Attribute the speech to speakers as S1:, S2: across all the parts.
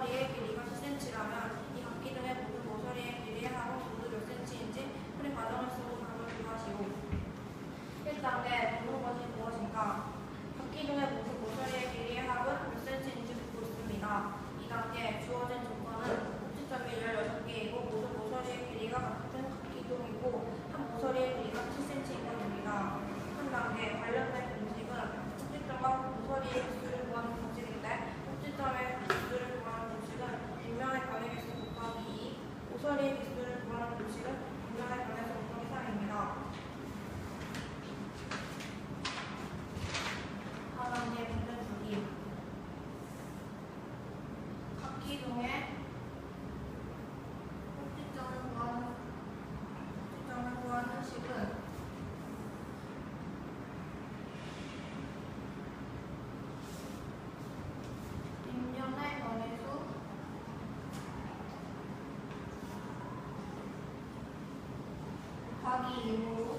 S1: Gabriel, babies. you.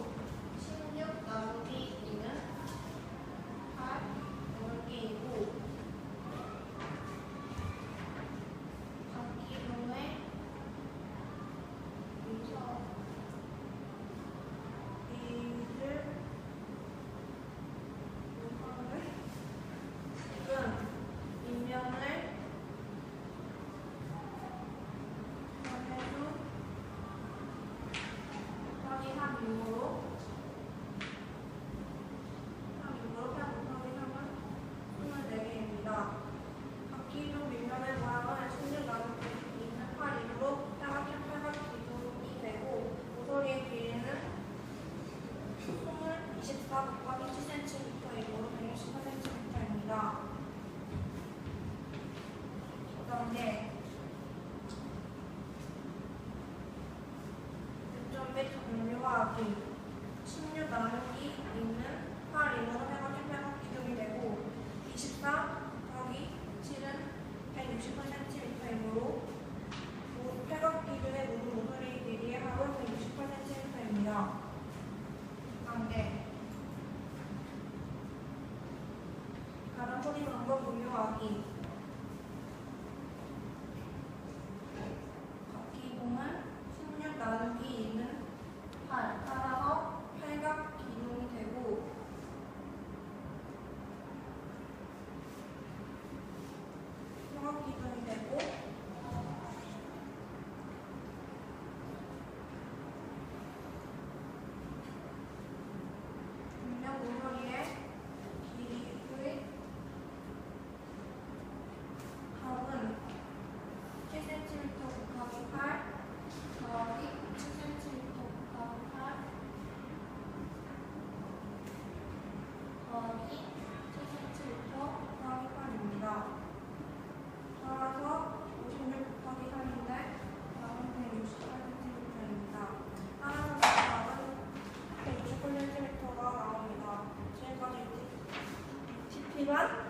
S1: 더하기 16 나누기 있는 8 2번은 회원 1 0 이동이 되고 24 더하기 7은 160%일타임으로 8억 기준의 모든 모서리 길이의 합은 160%일타입니다. 관계 가람 소리 방법 공유하기 virtual